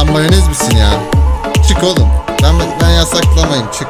sen mayonez misin ya? Çık oğlum. Ben ben yasaklamayayım çık.